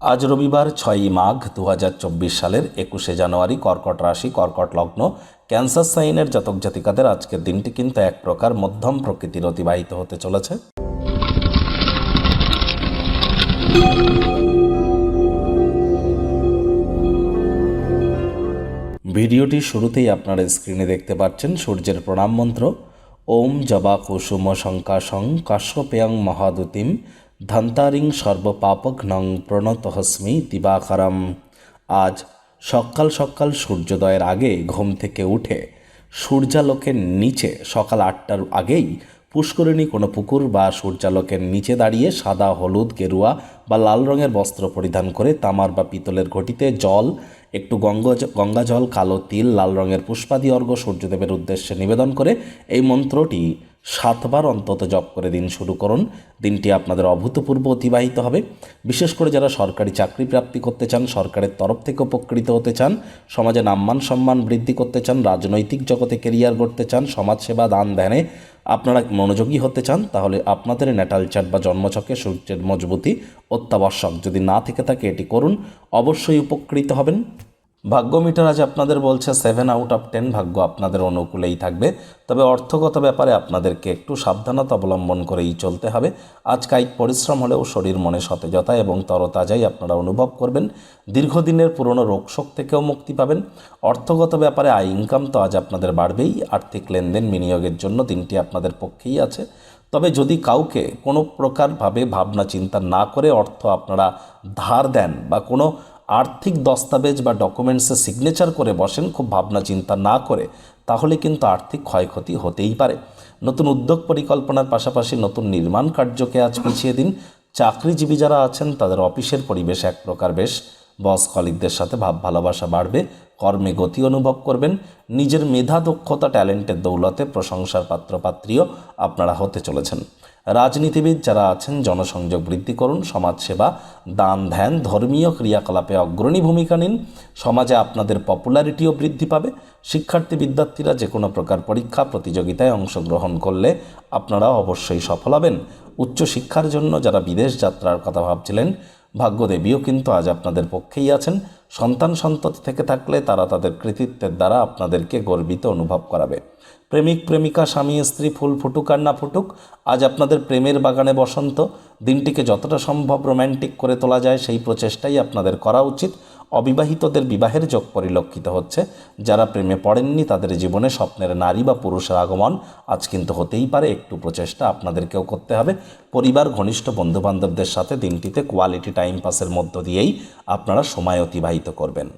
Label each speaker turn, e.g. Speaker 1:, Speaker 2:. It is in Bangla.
Speaker 1: আজ রবিবার ছয়ই মাঘ দু হাজার চব্বিশ সালের একুশে জানুয়ারি কর্কট রাশি, কর্কট লগ্ন, ক্যান্সার সাইনের জাতক জাতিকাদের আজকের দিনটি কিন্তু এক প্রকার মধ্যম প্রকৃতির অতিবাহিত হতে চলেছে। ভিডিওটি শুরুতেই আপনারা স্ক্রিনে দেখতে পাচ্ছেন সূর্যের প্রণাম মন্ত্র। ওম জবা কুসুম শঙ্কাশং কাশ্যপেয়ং মহাদুতিম ধন্তারিং সর্বপাপঘ্নং প্রণতহস্মি দিবাকরম। আজ সকাল সকাল সূর্যোদয়ের আগে ঘুম থেকে উঠে সূর্যালোকের নিচে সকাল আটটার আগেই পুষ্করিণী কোনো পুকুর বা সূর্যালোকের নিচে দাঁড়িয়ে সাদা, হলুদ, গেরুয়া বা লাল রঙের বস্ত্র পরিধান করে তামার বা পিতলের ঘটিতে জল, একটু গঙ্গা গঙ্গা জল, কালো তিল, লাল রঙের পুষ্পাদি অর্ঘ্য সূর্যদেবের উদ্দেশ্যে নিবেদন করে এই মন্ত্রটি সাতবার অন্তত জপ করে দিন শুরু করুন। দিনটি আপনাদের অভূতপূর্ব অতিবাহিত হবে। বিশেষ করে যারা সরকারি চাকরি প্রাপ্তি করতে চান, সরকারের তরফ থেকে উপকৃত হতে চান, সমাজে নাম্মান সম্মান বৃদ্ধি করতে চান, রাজনৈতিক জগতে কেরিয়ার গড়তে চান, সমাজসেবা দান ধ্যানে আপনারা মনোযোগী হতে চান, তাহলে আপনাদের ন্যাটাল চার্ট বা জন্মছকে সূর্যের মজবুতি অত্যাবশ্যক। যদি না থেকে থাকে, এটি করুন। অবশ্যই উপকৃত হবেন। ভাগ্য মিটার আজ আপনাদের বলছে সেভেন আউট অফ টেন ভাগ্য আপনাদের অনুকূলেই থাকবে। তবে অর্থগত ব্যাপারে আপনাদেরকে একটু সাবধানতা অবলম্বন করেই চলতে হবে। আজ কায়িক পরিশ্রম হলেও শরীর মনে সতেজতা এবং তরতাজাই আপনারা অনুভব করবেন। দীর্ঘদিনের পুরনো রোগশোক থেকেও মুক্তি পাবেন। অর্থগত ব্যাপারে আয় ইনকাম তো আজ আপনাদের বাড়বেই। আর্থিক লেনদেন বিনিয়োগের জন্য দিনটি আপনাদের পক্ষেই আছে। তবে যদি কাউকে কোনো প্রকারভাবে ভাবনা চিন্তা না করে অর্থ আপনারা ধার দেন বা কোনো আর্থিক দস্তাবেজ বা ডকুমেন্টসে সিগনেচার করে বসেন খুব ভাবনা চিন্তা না করে, তাহলে কিন্তু আর্থিক ক্ষয়ক্ষতি হতেই পারে। নতুন উদ্যোগ পরিকল্পনার পাশাপাশি নতুন নির্মাণ কার্যকে আজ পিছিয়ে দিন। চাকরিজীবী যারা আছেন, তাদের অফিসের পরিবেশ এক প্রকার বেশ। বস কলিকদের সাথে ভাব ভালোবাসা বাড়বে। কর্মে গতি অনুভব করবেন, নিজের মেধা, দক্ষতা, ট্যালেন্টের দৌলতে প্রশংসার পাত্রপাত্রীও আপনারা হতে চলেছেন। রাজনীতিবিদ যারা আছেন, জনসংযোগ বৃদ্ধি করুন, সমাজসেবা, দান, ধ্যান, ধর্মীয় ক্রিয়াকলাপে অগ্রণী ভূমিকা নিন। সমাজে আপনাদের পপুলারিটিও বৃদ্ধি পাবে। শিক্ষার্থী, বিদ্যার্থীরা যে কোনো প্রকার পরীক্ষা, প্রতিযোগিতায় অংশগ্রহণ করলে আপনারা অবশ্যই সফল হবেন। উচ্চশিক্ষার জন্য যারা বিদেশ যাত্রার কথা ভাবছিলেন ভাগ্যদেবীও কিন্তু আজ আপনাদের পক্ষেই আছেন। সন্তান সন্ততি থেকে থাকলে তারা তাদের কৃতিত্বের দ্বারা আপনাদেরকে গর্বিত অনুভব করাবে। প্রেমিক, প্রেমিকা, স্বামী, স্ত্রী, ফুল ফুটুক আর না ফুটুক, আজ আপনাদের প্রেমের বাগানে বসন্ত। দিনটিকে যতটা সম্ভব রোম্যান্টিক করে তোলা যায়, সেই প্রচেষ্টাই আপনাদের করা উচিত। অবিবাহিতদের বিবাহের যোগ পরিলক্ষিত হচ্ছে। যারা প্রেমে পড়েননি, তাদের জীবনে স্বপ্নের নারী বা পুরুষের আগমন আজ কিন্তু হতেই পারে। একটু প্রচেষ্টা আপনাদেরকেও করতে হবে। পরিবার, ঘনিষ্ঠ বন্ধুবান্ধবদের সাথে দিনটিতে কোয়ালিটি টাইম পাসের মধ্য দিয়েই আপনারা সময় অতিবাহিত করবেন।